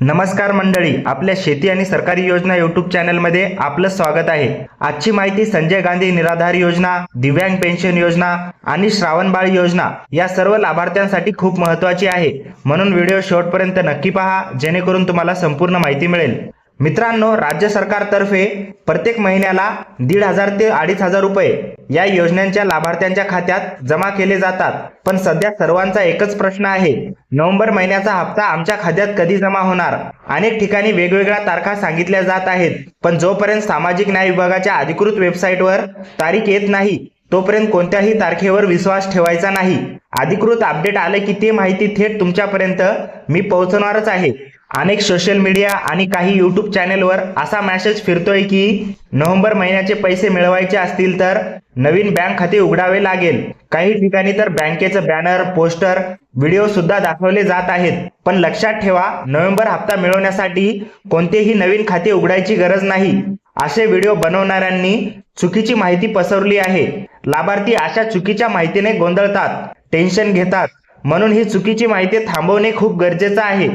नमस्कार मंडळी आपल्या शेती आणि सरकारी योजना युट्यूब चॅनलमध्ये आपलं स्वागत आहे. आजची माहिती संजय गांधी निराधार योजना दिव्यांग पेन्शन योजना आणि श्रावणबाळ योजना या सर्व लाभार्थ्यांसाठी खूप महत्त्वाची आहे. म्हणून व्हिडिओ शेवटपर्यंत नक्की पहा जेणेकरून तुम्हाला संपूर्ण माहिती मिळेल. मित्रांनो राज्य सरकारतर्फे प्रत्येक महिन्याला दीड हजार ते अडीच हजार रुपये या योजनांच्या लाभार्थ्यांच्या खात्यात जमा केले जातात. पण सध्या सर्वांचा एकच प्रश्न आहे नोव्हेंबर महिन्याचा हप्ता आमच्या खात्यात कधी जमा होणार? अनेक ठिकाणी वेगवेगळ्या तारखा सांगितल्या जात आहेत पण जोपर्यंत सामाजिक न्याय विभागाच्या अधिकृत वेबसाईटवर तारीख येत नाही तोपर्यंत कोणत्याही तारखेवर विश्वास ठेवायचा नाही. अधिकृत अपडेट आले की ते माहिती थेट तुमच्यापर्यंत मी पोहोचणारच आहे. अनेक सोशल मीडिया आणि काही यूट्यूब चॅनेलवर असा मेसेज फिरतोय की नोव्हेंबर महिन्याचे पैसे मिळवायचे असतील तर नवीन बँक खाते उघडावे लागेल. काही ठिकाणी तर बँकेचं बॅनर पोस्टर व्हिडिओ सुद्धा दाखवले जात आहेत. पण लक्षात ठेवा नोव्हेंबर हप्ता मिळवण्यासाठी कोणतेही नवीन खाते उघडायची गरज नाही. असे व्हिडिओ बनवणाऱ्यांनी चुकीची माहिती पसरवली आहे. लाभार्थी अशा चुकीच्या माहितीने गोंधळतात टेन्शन घेतात. म्हणून ही चुकीची माहिती थांबवणे खूप गरजेचं आहे.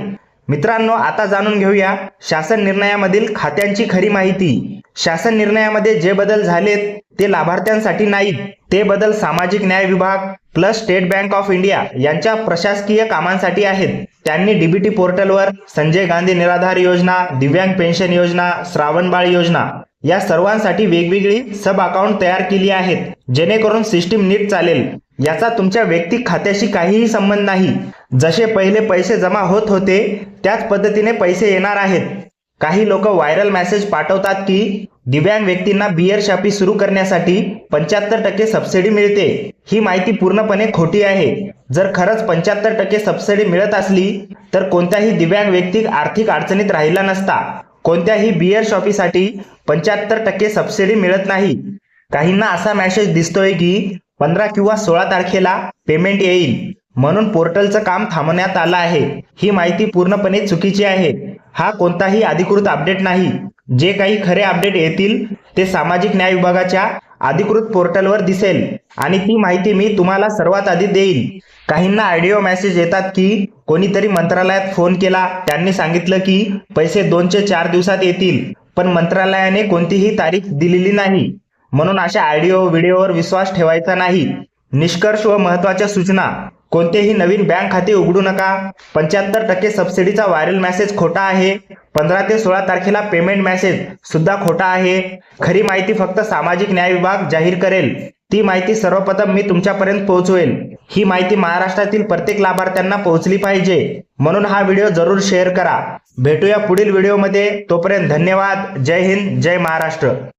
मित्रांनो आता जाणून घेऊया शासन निर्णयामधील खात्यांची खरी माहिती. शासन निर्णयामध्ये जे बदल झालेत ते लाभार्थ्यांसाठी नाहीत. ते बदल सामाजिक न्याय विभाग plus State Bank of India यांच्या प्रशासकीय कामांसाठी आहेत. त्यांनी डीबीटी पोर्टलवर संजय गांधी निराधार योजना दिव्यांग पेन्शन योजना श्रावणबाळ योजना या सर्वांसाठी वेगवेगळी सब अकाउंट तयार केली आहेत. जेणेकरून सिस्टीम नीट चालेल. याचा तुमच्या वैयक्तिक खात्याशी काहीही संबंध नाही. जसे पहिले पैसे जमा होत होते त्याच पद्धतीने पैसे येणार आहेत. काही लोक व्हायरल मेसेज पाठवतात की दिव्यांग व्यक्तींना बियर शापी सुरू करण्यासाठी पंच्याहत्तर टक्के सबसिडी मिळते. ही माहिती पूर्णपणे खोटी आहे. जर खरंच पंच्याहत्तर टक्के सबसिडी मिळत असली तर कोणताही दिव्यांग व्यक्ती आर्थिक अडचणीत राहिला नसता. कोणत्याही बियर शॉपीसाठी पंच्याहत्तर टक्के सबसिडी मिळत नाही. काहींना असा मॅसेज दिसतोय की पंधरा किंवा सोळा तारखेला पेमेंट येईल. म्हणून पोर्टलचं काम थांबवण्यात आलं आहे. ही माहिती पूर्णपणे चुकीची आहे. हा कोणताही अधिकृत अपडेट नाही. जे काही खरे अपडेट येतील ते सामाजिक न्याय विभागाच्या अधिकृत पोर्टलवर दिसेल. आणि ती माहिती मी तुम्हाला सर्वात आधी देईल काहींना ऑडिओ मेसेज येतात की कोणीतरी मंत्रालयात फोन केला. त्यांनी सांगितलं की पैसे दोनचे चार दिवसात येतील पण मंत्रालयाने कोणतीही तारीख दिलेली नाही. म्हणून अशा ऑडिओ व्हिडिओवर विश्वास ठेवायचा नाही. निष्कर्ष व महत्त्वाच्या सूचना. कोणतेही नवीन बँक खाते उघडू नका. पंच्याहत्तर टक्के सबसिडीचा व्हायरल मेसेज खोटा आहे. पंधरा ते सोळा तारखेला पेमेंट मेसेज सुद्धा खोटा आहे. खरी माहिती फक्त सामाजिक न्याय विभाग जाहीर करेल. ती माहिती सर्वप्रथम मी तुमच्यापर्यंत पोहोचवेल. ही माहिती महाराष्ट्रातील प्रत्येक लाभार्थ्यांना पोहोचली पाहिजे. म्हणून हा व्हिडिओ जरूर शेअर करा. भेटूया पुढील व्हिडिओमध्ये. तोपर्यंत धन्यवाद. जय हिंद. जय महाराष्ट्र.